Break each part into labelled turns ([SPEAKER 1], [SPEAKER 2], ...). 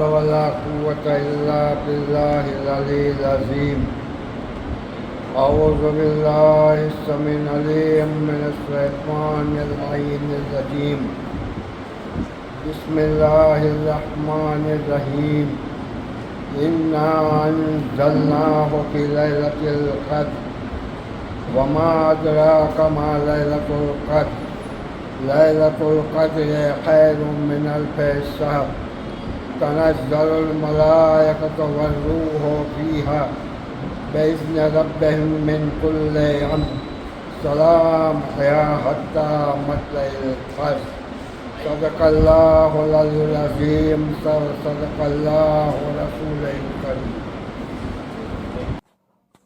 [SPEAKER 1] ولا قوة إلا بالله العلي العظيم. أعوذ بالله السميع العليم من الشيطان اللعين الرجيم. بسم الله الرحمن الرحيم. إنا أنزلناه في ليلة القدر. وما أدراك ما ليلة القدر؟ ليلة القدر خير من ألف شهر. تنزل الملائكة والروح فيها بإذن ربهم من كل أمر سلام يا حتى مطلع الفجر صدق الله العلي العظيم صدق الله رسوله الكريم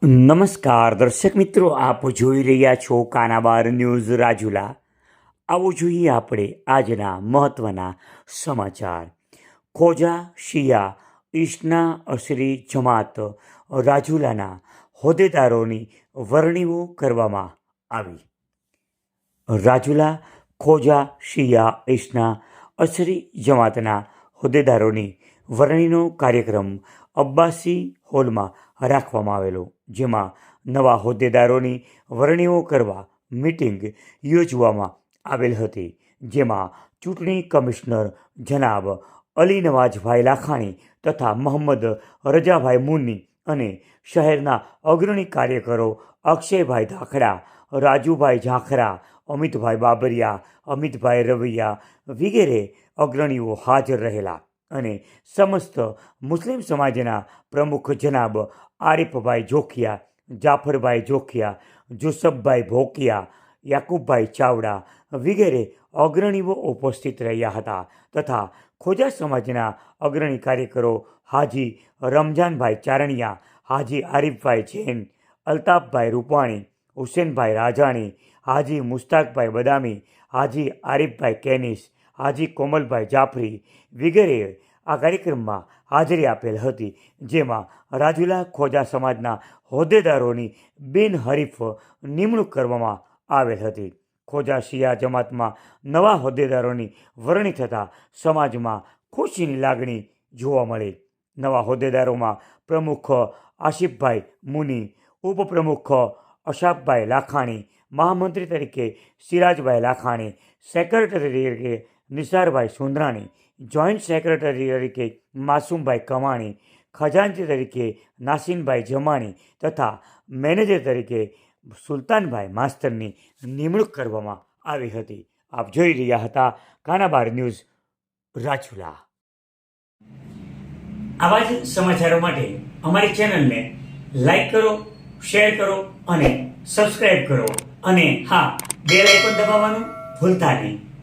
[SPEAKER 2] નમસ્કાર દર્શક મિત્રો આપ જોઈ રહ્યા છો કાનાબાર ન્યૂઝ રાજુલા આવો જોઈએ આપણે આજના મહત્વના સમાચાર ખોજા શિયા ઈશના અશરી જમાત રાજુલાના હોદ્દેદારોની વરણીઓ કરવામાં આવી. રાજુલા, ખોજા, શિયા, ઈશના અશરી જમાતના હોદ્દેદારોની વરણીનો કાર્યક્રમ અબ્બાસી હોલમાં રાખવામાં આવેલો, જેમાં નવા હોદ્દેદારોની વરણીઓ કરવા મિટિંગ યોજવામાં આવેલ હતી, જેમાં ચૂંટણી કમિશનર જનાબ અલી નવાજભાઈ લાખાણી તથા મોહમ્મદ રજાભાઈ મુની અને શહેરના અગ્રણી કાર્યકરો અક્ષયભાઈ ધાખડા, રાજુભાઈ ઝાંખરા, અમિતભાઈ બાબરિયા, અમિતભાઈ રવૈયા વગેરે અગ્રણીઓ હાજર રહેલા અને સમસ્ત મુસ્લિમ સમાજના પ્રમુખ જનાબ આરિફભાઈ જોખિયા, જાફરભાઈ જોખિયા, જુસફભાઈ ભોકિયા, યાકુબભાઈ ચાવડા વગેરે અગ્રણીઓ ઉપસ્થિત રહ્યા હતા તથા ખોજા સમાજના અગ્રણી કાર્યકરો હાજી રમજાનભાઈ ચારણિયા, હાજી આરીફભાઈ જૈન, અલ્તાફભાઈ રૂપાણી, હુસેનભાઈ રાજાણી, હાજી મુસ્તાકભાઈ બદામી, હાજી આરીફભાઈ કેનિસ, હાજી કોમલભાઈ જાફરી વગેરે આ કાર્યક્રમમાં હાજરી આપેલ હતી, જેમાં રાજુલા ખોજા સમાજના હોદ્દેદારોની બિનહરીફ નિમણૂક કરવામાં આવેલ હતી. ખોજા શિયા જમાતમાં નવા હોદ્દેદારોની વરણી થતાં સમાજમાં ખુશીની લાગણી જોવા મળી. નવા હોદ્દેદારોમાં પ્રમુખ આશિફભાઈ મુનિ, ઉપપ્રમુખ અશાફભાઈ લાખાણી, મહામંત્રી તરીકે સિરાજભાઈ લાખાણી, સેક્રેટરી તરીકે નિસારભાઈ સુંદરાણી, જોઈન્ટ સેક્રેટરી તરીકે માસુમભાઈ કમાણી, ખજાનચી તરીકે નાસીનભાઈ જમાણી તથા મેનેજર તરીકે સુલતાનભાઈ માસ્તરની નિમણૂક કરવામાં આવી હતી. આપ જોઈ રહ્યા હતા કાનાબાર ન્યૂઝ, રાજુલા. આવા જ સમાચારો માટે અમારી ચેનલને લાઈક કરો, શેર કરો અને સબસ્ક્રાઇબ કરો. અને હા, બેલ આઇકોન દબાવવાનું ભૂલતા નહીં.